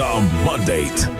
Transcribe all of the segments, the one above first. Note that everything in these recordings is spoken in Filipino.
The Mandate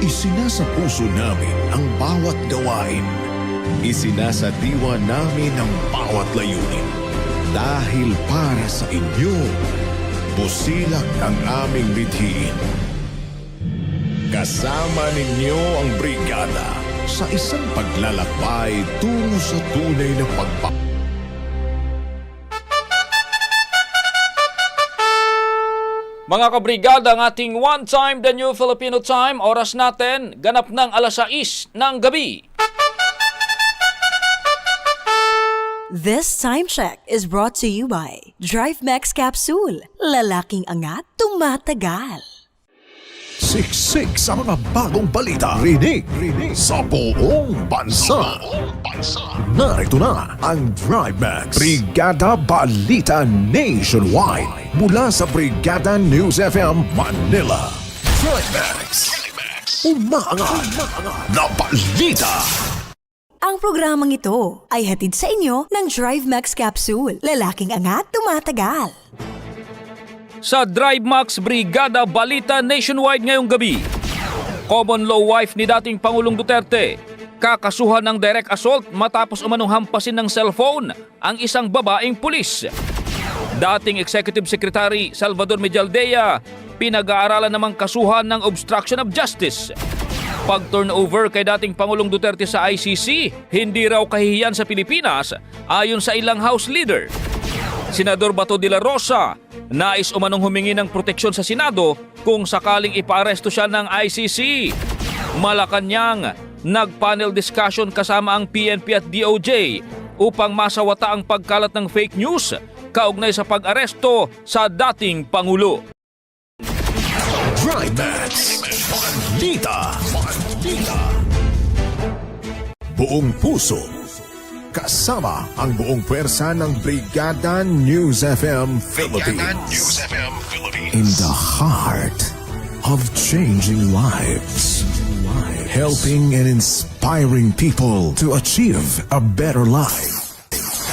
Isinasa puso namin ang bawat gawain. Isinasa diwa namin ang bawat layunin. Dahil para sa inyo, busilak ang aming bithiin. Kasama ninyo ang brigada sa isang paglalakbay tungo sa tunay na pagpa... Mga kabrigada, ang ating one time the new Filipino time, oras natin, ganap ng alas 6 ng gabi. This time check is brought to you by Drive Max Capsule. Lalaking angat, tumatagal. Siksik sa mga bagong balita. Rinig, rinig sa buong bansa. Narito na ang Drive Max. Brigada Balita Nationwide. Mula sa Brigada News FM Manila. Drive Max. Umaangat na balita. Ang programang ito ay hatid sa inyo ng Drive Max Capsule. Lalaking angat, tumatagal. Sa Drive Max Brigada Balita Nationwide ngayong gabi. Common law wife ni dating Pangulong Duterte, kakasuhan ng direct assault matapos umanong hampasin ng cellphone ang isang babaeng pulis. Dating Executive Secretary Salvador Medialdea, pinag-aaralan namang kasuhan ng obstruction of justice. Pag-turnover kay dating Pangulong Duterte sa ICC, hindi raw kahihiyan sa Pilipinas ayon sa ilang House leader. Senador Bato de la Rosa, nais umanong humingi ng proteksyon sa Senado kung sakaling ipaaresto siya ng ICC. Malacanang, nag-panel discussion kasama ang PNP at DOJ upang masawata ang pagkalat ng fake news kaugnay sa pag-aresto sa dating Pangulo. Buong puso. Kasama ang buong pwersa ng Brigada News FM Philippines. In the heart of changing lives. Helping and inspiring people to achieve a better life.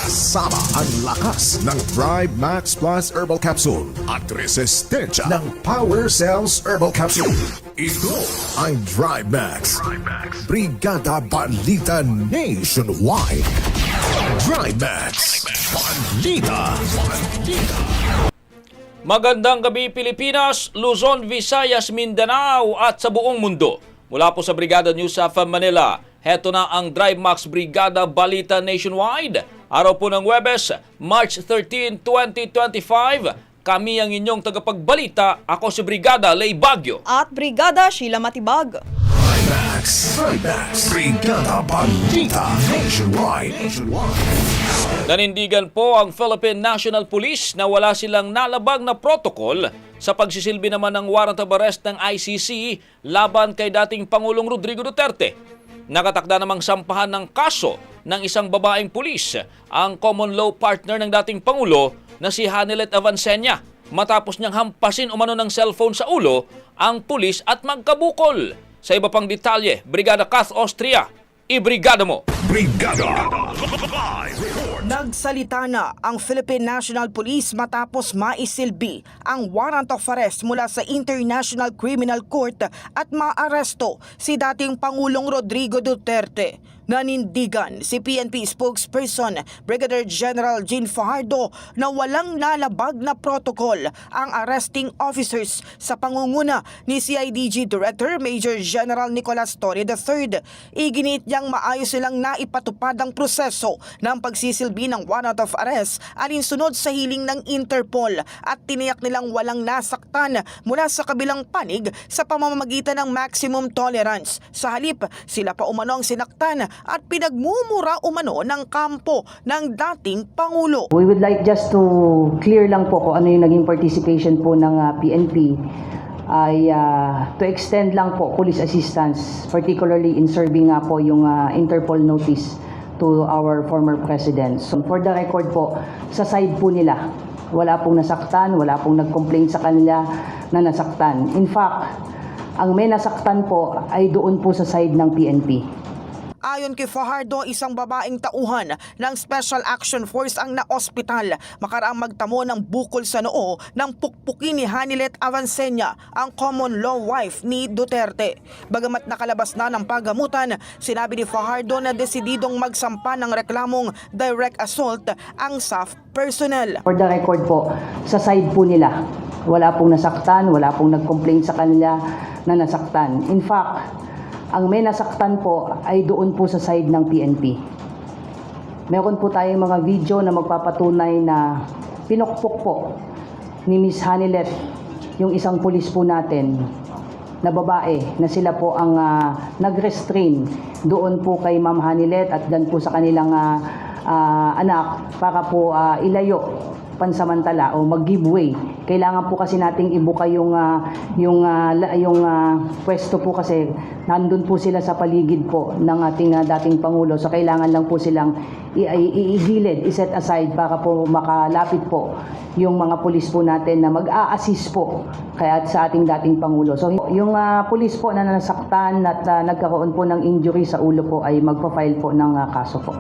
Kasama ang lakas ng Thrive Max Plus Herbal Capsule at resistensya ng Power Cells Herbal Capsule. Ito ang Thrive Max. Brigada Balita Nationwide. Thrive Max. Balita. Balita. Magandang gabi Pilipinas, Luzon, Visayas, Mindanao at sa buong mundo. Mula po sa Brigada News of Manila, heto na ang Drive Max Brigada Balita Nationwide. Araw po ng Webes, March 13, 2025. Kami ang inyong tagapagbalita. Ako si Brigada Lay Bagyo. at Brigada Sheila Matibag. Trimax, Trimax, Brigada Nationwide. Nationwide. Nanindigan po ang Philippine National Police na wala silang nalabag na protocol sa pagsisilbi naman ng warrant of arrest ng ICC laban kay dating Pangulong Rodrigo Duterte. Nakatakda namang sampahan ng kaso ng isang babaeng pulis ang common law partner ng dating Pangulo na si Hanilet Avancenia matapos niyang hampasin umano ng cellphone sa ulo ang pulis at magkabukol. Sa iba pang detalye, Brigada Kath Austria, ibrigada mo! Brigada. Nagsalita na ang Philippine National Police matapos maisilbi ang warrant of arrest mula sa International Criminal Court at maaresto si dating Pangulong Rodrigo Duterte. Nanindigan si PNP spokesperson Brigadier General Jean Fajardo na walang nalabag na protocol ang arresting officers sa pangunguna ni CIDG Director Major General Nicolas Torre III. Iginit niyang maayos silang naipatupad ang proseso ng pagsisilbi ng warrant of arrest alinsunod sa hiling ng Interpol at tiniyak nilang walang nasaktan mula sa kabilang panig sa pamamagitan ng maximum tolerance. Sa halip, sila pa umano ang sinaktan at pinagmumura umano ng kampo ng dating Pangulo. We would like just to clear lang po kung ano yung naging participation po ng ah, PNP ay ah, to extend lang po police assistance particularly in serving nga po yung ah, Interpol notice to our former president. So for the record po, sa side po nila, wala pong nasaktan, wala pong nag-complain sa kanila na nasaktan. In fact, ang may nasaktan po ay doon po sa side ng PNP. Ayon kay Fajardo, isang babaeng tauhan ng Special Action Force ang naospital makaraang magtamo ng bukol sa noo ng pukpukin ni Hanilet Avancenia, ang common law wife ni Duterte. Bagamat nakalabas na ng pagamutan, sinabi ni Fajardo na desididong magsampa ng reklamong direct assault ang SAF personnel. For the record po, sa side po nila, wala pong nasaktan, wala pong nag-complain sa kanila na nasaktan. In fact, ang may nasaktan po ay doon po sa side ng PNP. Meron po tayong mga video na magpapatunay na pinukpok po ni Miss Hanilet yung isang pulis po natin na babae na sila po ang ah, nag-restrain doon po kay Ma'am Hanilet at dan po sa kanilang ah, ah, anak para po ah, ilayo pansamantala o mag-giveaway. Kailangan po kasi nating ibuka yung ah, yung la- yung ah, pwesto po kasi nandun po sila sa paligid po ng ating ah, dating pangulo. So kailangan lang po silang iigilid, iset aside para po makalapit po yung mga pulis po natin na mag-a-assist po kaya sa ating dating pangulo. So yung ah, pulis po na nasaktan at ah, nagkaroon po ng injury sa ulo po ay magpa-file po ng ah, kaso po.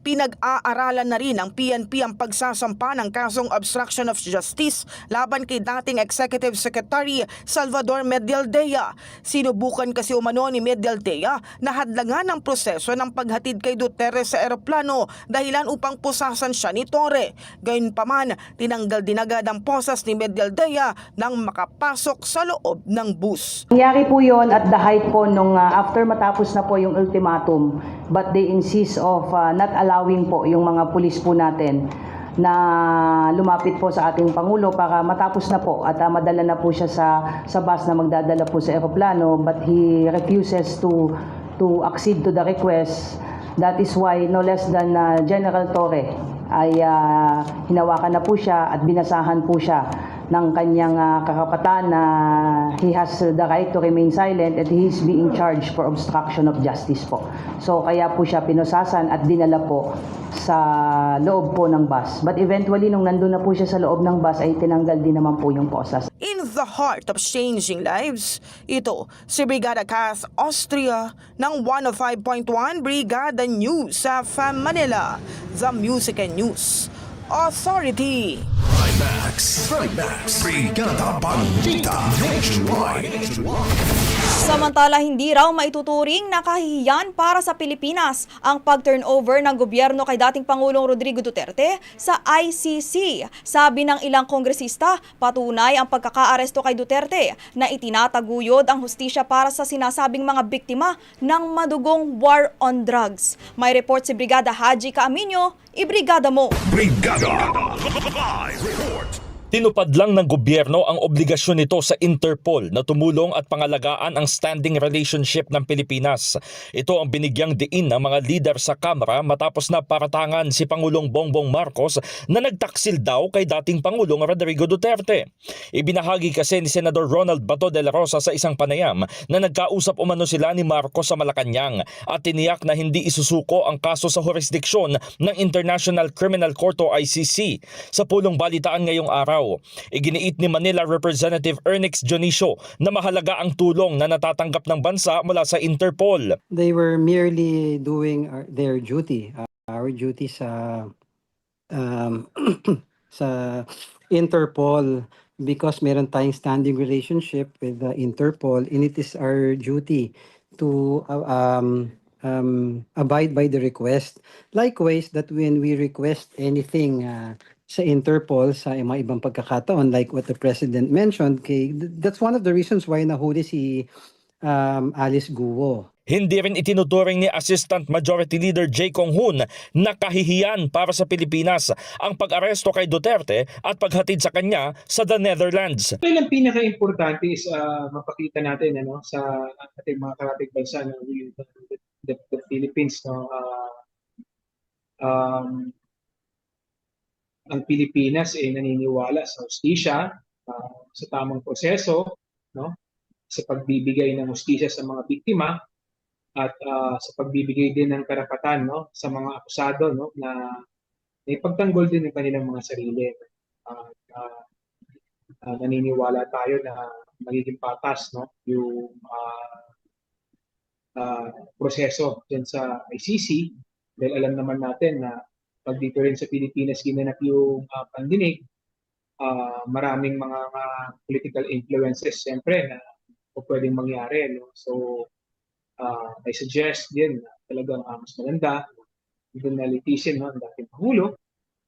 Pinag-aaralan na rin ng PNP ang pagsasampa ng kasong obstruction of justice laban kay dating Executive Secretary Salvador Medialdea. Sinubukan kasi umano ni Medialdea na hadlangan ang proseso ng paghatid kay Duterte sa eroplano dahilan upang pusasan siya ni Torre. Gayunpaman, tinanggal din agad ang posas ni Medialdea nang makapasok sa loob ng bus. Nangyari po yon at the height po nung ah, after matapos na po yung ultimatum but they insist of ah, not allowing po yung mga pulis po natin na lumapit po sa ating Pangulo para matapos na po at ah, madala na po siya sa, sa bus na magdadala po sa eroplano but he refuses to to accede to the request. That is why no less than ah, General Torre ay ah, hinawakan na po siya at binasahan po siya ng kanyang ah, kakapatan na he has the right to remain silent and he is being charged for obstruction of justice po. So kaya po siya pinusasan at dinala po sa loob po ng bus. But eventually nung nandun na po siya sa loob ng bus ay tinanggal din naman po yung posas. In the heart of changing lives, ito si Brigada Cass Austria ng 105.1 Brigada News sa FAM Manila, The Music and News Authority. Trimax, Trimax, Brigada Balita Nationwide. Samantala, hindi raw maituturing na kahihiyan para sa Pilipinas ang pag-turnover ng gobyerno kay dating Pangulong Rodrigo Duterte sa ICC. Sabi ng ilang kongresista, patunay ang pagkakaaresto kay Duterte na itinataguyod ang hustisya para sa sinasabing mga biktima ng madugong war on drugs. May report si Brigada Haji Kaaminyo, ibrigada mo! Brigada Live Report. Tinupad lang ng gobyerno ang obligasyon nito sa Interpol na tumulong at pangalagaan ang standing relationship ng Pilipinas. Ito ang binigyang diin ng mga leader sa Kamara matapos na paratangan si Pangulong Bongbong Marcos na nagtaksil daw kay dating Pangulong Rodrigo Duterte. Ibinahagi kasi ni Senador Ronald Bato de la Rosa sa isang panayam na nagkausap umano sila ni Marcos sa Malacanang at tiniyak na hindi isusuko ang kaso sa jurisdiksyon ng International Criminal Court o ICC. Sa pulong balitaan ngayong araw, iginiit ni Manila Representative Ernix Dionisio na mahalaga ang tulong na natatanggap ng bansa mula sa Interpol. they were merely doing their duty, uh, our duty sa um, sa Interpol because meron tayong standing relationship with the Interpol and it is our duty to uh, um, um, abide by the request. Likewise, that when we request anything uh, sa Interpol sa mga ibang pagkakataon like what the President mentioned, kay, that's one of the reasons why nahuli si um, Alice Guo. Hindi rin itinuturing ni Assistant Majority Leader Jay Kong Hoon na kahihiyan para sa Pilipinas ang pag-aresto kay Duterte at paghatid sa kanya sa the Netherlands. Well, ang pinaka-importante is ah, mapakita natin ano sa ating mga karatig bansa na we, the, the, the Philippines no ah, um, ang Pilipinas ay naniniwala sa hustisya, ah, sa tamang proseso, no? sa pagbibigay ng hustisya sa mga biktima at ah, sa pagbibigay din ng karapatan no sa mga akusado no na ipagtanggol din ng kanilang mga sarili. At, ah, ah, naniniwala tayo na magiging patas no yung ah, ah, proseso dyan sa ICC dahil alam naman natin na pag dito rin sa Pilipinas ginanap yung ah, pandinig ah, maraming mga, mga political influences siyempre na o pwedeng mangyari no so ah, I suggest din na talagang ah, mas maganda doon na litisin no, ang dating Pangulo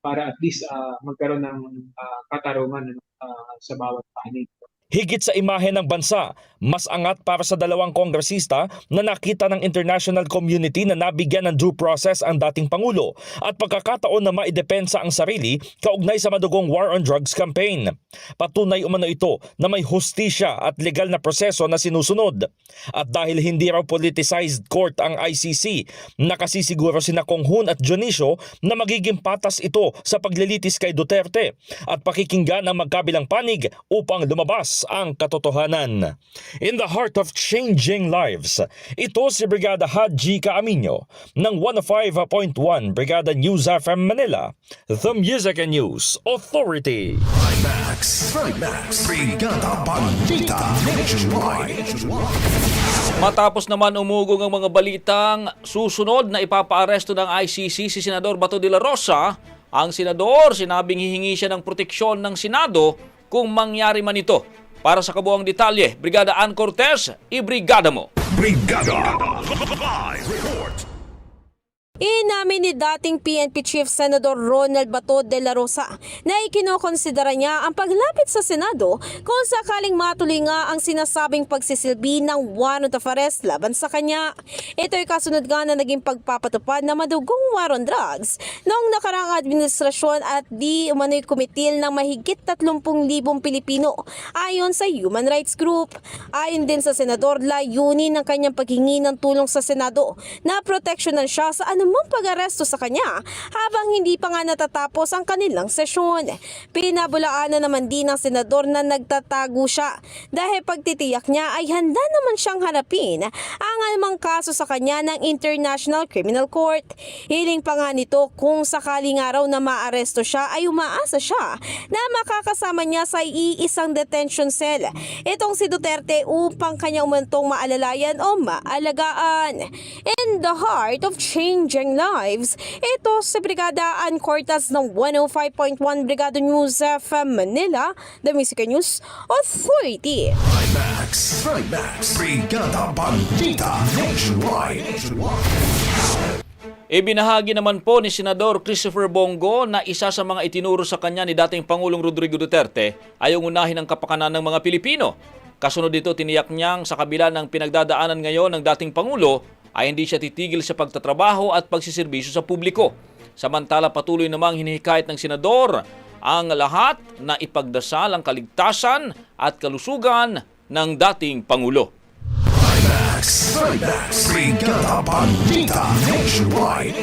para at least ah, magkaroon ng ah, katarungan ah, sa bawat panig. Higit sa imahe ng bansa, mas angat para sa dalawang kongresista na nakita ng international community na nabigyan ng due process ang dating Pangulo at pagkakataon na maidepensa ang sarili kaugnay sa madugong war on drugs campaign. Patunay umano ito na may hustisya at legal na proseso na sinusunod. At dahil hindi raw politicized court ang ICC, nakasisiguro sina Kong Hoon at Dionisio na magiging patas ito sa paglilitis kay Duterte at pakikinggan ang magkabilang panig upang lumabas ang katotohanan. In the heart of changing lives, ito si Brigada Haji Kaaminyo ng 105.1 Brigada News FM Manila, The Music and News Authority. Max, Max, Brigada Balita Nationwide. Matapos naman umugong ang mga balitang susunod na ipapaaresto ng ICC si Senador Bato de la Rosa, ang senador sinabing hihingi siya ng proteksyon ng Senado kung mangyari man ito. Para sa kabuang detalye, Brigada Ann Cortez, ibrigada mo. Brigada. Live Report. Inamin ni dating PNP Chief Senator Ronald Bato de la Rosa na ikinokonsidera niya ang paglapit sa Senado kung sakaling matuloy nga ang sinasabing pagsisilbi ng warrant of laban sa kanya. Ito ay kasunod nga na naging pagpapatupad na madugong war on drugs noong nakaraang administrasyon at di umano'y kumitil ng mahigit 30,000 Pilipino ayon sa Human Rights Group. Ayon din sa Senador, layunin ng kanyang paghingi ng tulong sa Senado na proteksyonan siya sa anumang pag-aresto sa kanya habang hindi pa nga natatapos ang kanilang sesyon. Pinabulaanan naman din ng senador na nagtatago siya dahil pagtitiyak niya ay handa naman siyang harapin ang anumang kaso sa kanya ng International Criminal Court. Hiling pa nga nito kung sakaling araw na maaresto siya ay umaasa siya na makakasama niya sa iisang detention cell. Itong si Duterte upang kanya umantong maalalayan o maalagaan. In the heart of changing lives, ito si Brigada Ann Cortas ng 105.1 Brigada News FM Manila, The Music News Authority. Max, Max, Brigada Balita Nationwide. Ibinahagi naman po ni Senador Christopher Bongo na isa sa mga itinuro sa kanya ni dating Pangulong Rodrigo Duterte ay ang unahin ang kapakanan ng mga Pilipino. Kasunod dito tiniyak niyang sa kabila ng pinagdadaanan ngayon ng dating Pangulo ay hindi siya titigil sa pagtatrabaho at pagsiservisyo sa publiko. Samantala patuloy namang hinihikayat ng Senador ang lahat na ipagdasal ang kaligtasan at kalusugan ng dating Pangulo. Max, Max, Brigada Balita Nationwide.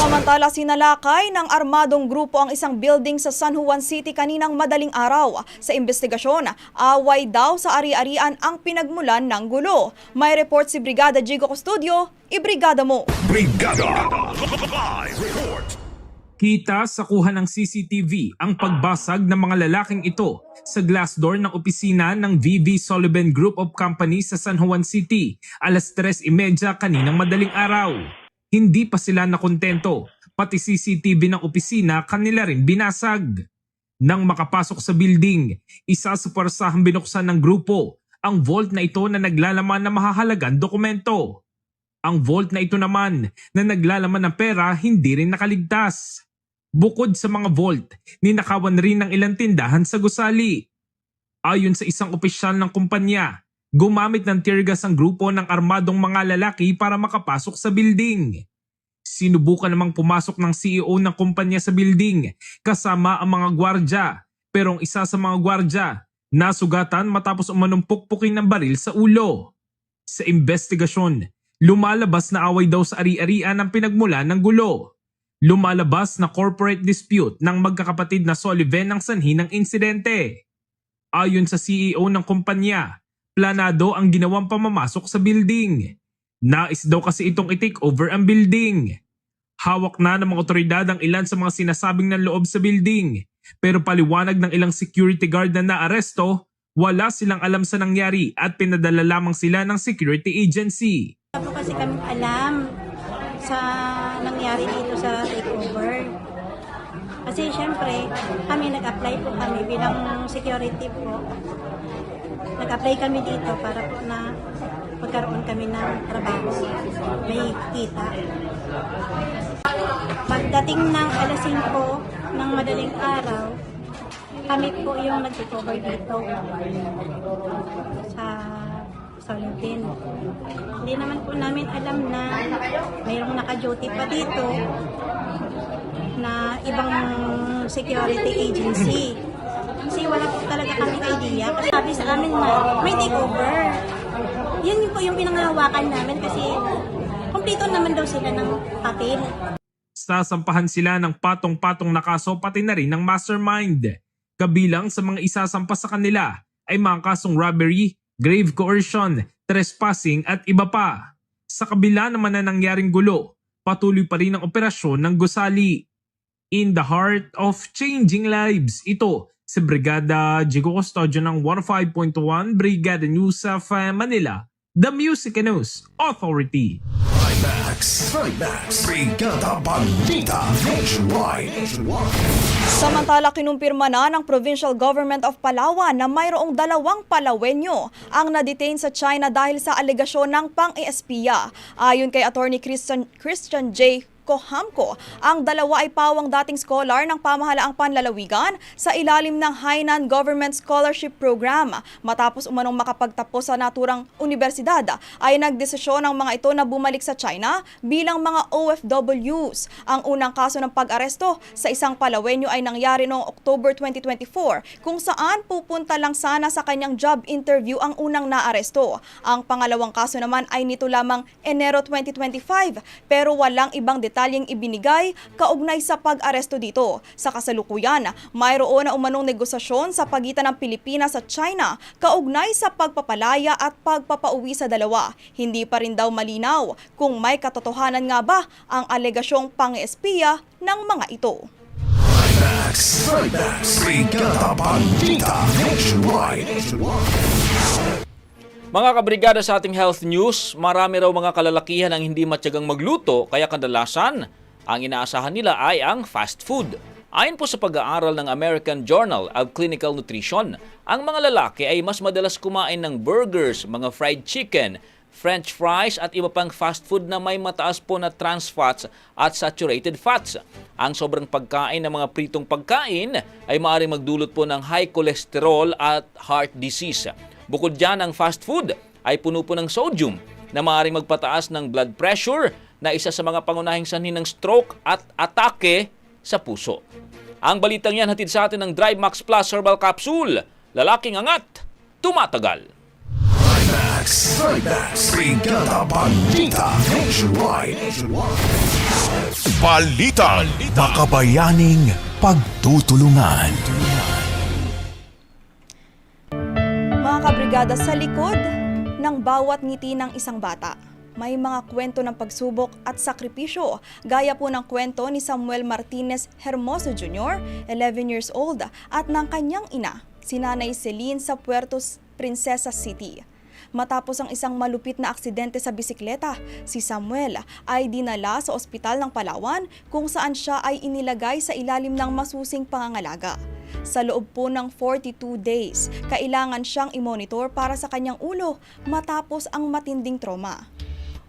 Samantala, sinalakay ng armadong grupo ang isang building sa San Juan City kaninang madaling araw. Sa investigasyon, away daw sa ari-arian ang pinagmulan ng gulo. May report si Brigada Jigo Custodio, ibrigada mo. Brigada Live Report. Kita sa kuha ng CCTV ang pagbasag ng mga lalaking ito sa glass door ng opisina ng VV Sullivan Group of Companies sa San Juan City alas 3.30 kaninang madaling araw. Hindi pa sila nakontento, pati CCTV ng opisina kanila rin binasag. Nang makapasok sa building, isa sa puwersahang binuksan ng grupo ang vault na ito na naglalaman ng mahahalagang dokumento. Ang vault na ito naman na naglalaman ng pera hindi rin nakaligtas. Bukod sa mga vault, ninakawan rin ng ilang tindahan sa gusali. Ayon sa isang opisyal ng kumpanya, gumamit ng tear gas ang grupo ng armadong mga lalaki para makapasok sa building. Sinubukan namang pumasok ng CEO ng kumpanya sa building kasama ang mga gwardya pero ang isa sa mga gwardya nasugatan matapos umanumpukpukin ng baril sa ulo. Sa investigasyon, lumalabas na away daw sa ari-arian ang pinagmula ng gulo. Lumalabas na corporate dispute ng magkakapatid na Sullivan ang sanhi ng insidente. Ayon sa CEO ng kumpanya, planado ang ginawang pamamasok sa building. Nais daw kasi itong i-take over ang building. Hawak na ng mga otoridad ang ilan sa mga sinasabing ng loob sa building. Pero paliwanag ng ilang security guard na naaresto, wala silang alam sa nangyari at pinadala lamang sila ng security agency. Wala kasi kami alam sa nangyari dito sa takeover. Kasi syempre, kami nag-apply po kami bilang security po. Nag-apply kami dito para po na magkaroon kami ng trabaho. May kita. Pagdating ng alas 5 ng madaling araw, kami po yung nag-take-over dito sa Solentine. Hindi naman po namin alam na mayroong naka-duty pa dito na ibang security agency. Kasi wala po talaga kami idea. Kasi sabi sa amin na may takeover. Yun po yung pinangahawakan namin kasi kompleto naman daw sila ng papel. Sasampahan sila ng patong-patong na pati na rin ng mastermind. Kabilang sa mga isasampa sa kanila ay mga kasong robbery, grave coercion, trespassing at iba pa. Sa kabila naman na nangyaring gulo, patuloy pa rin ang operasyon ng gusali. In the heart of changing lives, ito si Brigada Jigo Custodio ng 105.1 Brigada News of Manila, the Music and News Authority. Max, Max, Brigada Balita Nationwide. Samantala, kinumpirma na ng Provincial Government of Palawan na mayroong dalawang Palawenyo ang na-detain sa China dahil sa alegasyon ng pang-ESPIA. Ayon kay Attorney Christian, Christian J. Kohamko, ang dalawa ay pawang dating scholar ng pamahalaang panlalawigan sa ilalim ng Hainan Government Scholarship Program. Matapos umanong makapagtapos sa naturang universidad, ay nagdesisyon ng mga ito na bumalik sa China bilang mga OFWs. Ang unang kaso ng pag-aresto sa isang Palawenyo ay nangyari noong October 2024 kung saan pupunta lang sana sa kanyang job interview ang unang naaresto. Ang pangalawang kaso naman ay nito lamang Enero 2025 pero walang ibang detalyeng ibinigay kaugnay sa pag-aresto dito. Sa kasalukuyan, mayroon na umanong negosasyon sa pagitan ng Pilipinas at China kaugnay sa pagpapalaya at pagpapauwi sa dalawa. Hindi pa rin daw malinaw kung may katotohanan nga ba ang alegasyong pang-espiya ng mga ito. Max, Max, Brigada Nationwide. Mga kabrigada sa ating health news, marami raw mga kalalakihan ang hindi matyagang magluto kaya kadalasan ang inaasahan nila ay ang fast food. Ayon po sa pag-aaral ng American Journal of Clinical Nutrition, ang mga lalaki ay mas madalas kumain ng burgers, mga fried chicken, french fries at iba pang fast food na may mataas po na trans fats at saturated fats. Ang sobrang pagkain ng mga pritong pagkain ay maaaring magdulot po ng high cholesterol at heart disease. Bukod dyan, ang fast food ay puno po ng sodium na maaaring magpataas ng blood pressure na isa sa mga pangunahing sanhi ng stroke at atake sa puso. Ang balitang yan hatid sa atin ng Drive Max Plus Herbal Capsule. Lalaking angat, tumatagal. Max, Max, Brigada Balita Nationwide. Balita, makabayaning pagtutulungan. Mga kabrigada sa likod ng bawat ngiti ng isang bata. May mga kwento ng pagsubok at sakripisyo, gaya po ng kwento ni Samuel Martinez Hermoso Jr., 11 years old, at ng kanyang ina, si Nanay Celine sa Puerto Princesa City. Matapos ang isang malupit na aksidente sa bisikleta, si Samuel ay dinala sa ospital ng Palawan kung saan siya ay inilagay sa ilalim ng masusing pangangalaga. Sa loob po ng 42 days, kailangan siyang imonitor para sa kanyang ulo matapos ang matinding trauma.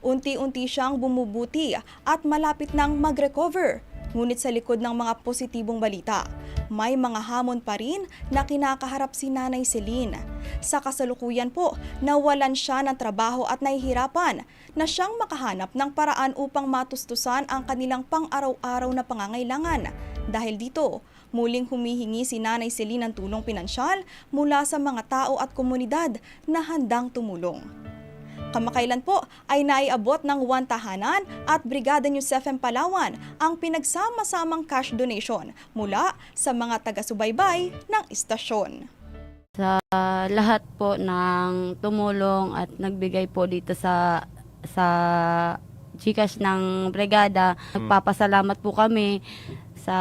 Unti-unti siyang bumubuti at malapit nang mag-recover. Ngunit sa likod ng mga positibong balita, may mga hamon pa rin na kinakaharap si Nanay Celine. Sa kasalukuyan po, nawalan siya ng trabaho at nahihirapan na siyang makahanap ng paraan upang matustusan ang kanilang pang-araw-araw na pangangailangan. Dahil dito, muling humihingi si Nanay Celine ng tulong pinansyal mula sa mga tao at komunidad na handang tumulong. Kamakailan po ay naiabot ng one tahanan at Brigada News FM Palawan ang pinagsama-samang cash donation mula sa mga taga-subaybay ng istasyon. sa lahat po ng tumulong at nagbigay po dito sa sa Gcash ng brigada. Nagpapasalamat po kami sa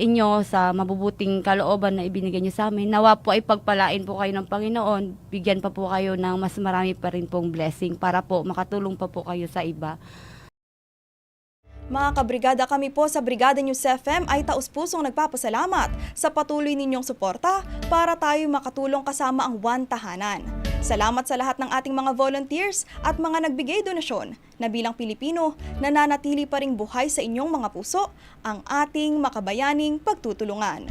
inyo sa mabubuting kalooban na ibinigay niyo sa amin. Nawa po ay pagpalain po kayo ng Panginoon. Bigyan pa po kayo ng mas marami pa rin pong blessing para po makatulong pa po kayo sa iba. Mga kabrigada kami po sa Brigada News FM ay taus-pusong nagpapasalamat sa patuloy ninyong suporta para tayo makatulong kasama ang One Tahanan. Salamat sa lahat ng ating mga volunteers at mga nagbigay donasyon na bilang Pilipino nananatili pa ring buhay sa inyong mga puso ang ating makabayaning pagtutulungan.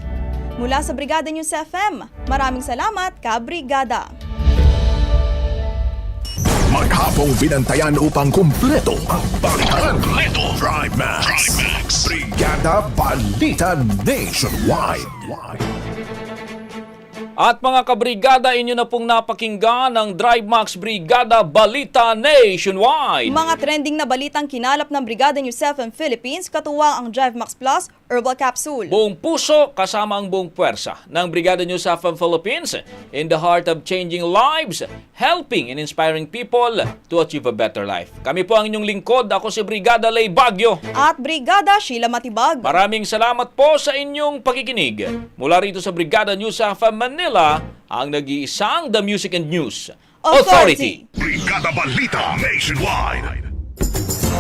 Mula sa Brigada News FM, maraming salamat, Kabrigada! Maghapong binantayan upang kumpleto ang balitan. Kumpleto. Drive Max. Brigada Balita Nationwide. At mga kabrigada, inyo na pong napakinggan ang Drive Max Brigada Balita Nationwide. Mga trending na balitang kinalap ng Brigada News FM Philippines, katuwang ang Drive Max Plus Herbal Capsule. Buong puso kasama ang buong puwersa ng Brigada News FM Philippines in the heart of changing lives, helping and inspiring people to achieve a better life. Kami po ang inyong lingkod. Ako si Brigada Lay Bagyo. At Brigada Sheila Matibag. Maraming salamat po sa inyong pakikinig. Mula rito sa Brigada News FM Manila, ang nag-iisang The Music and News Authority. Brigada Balita Nationwide.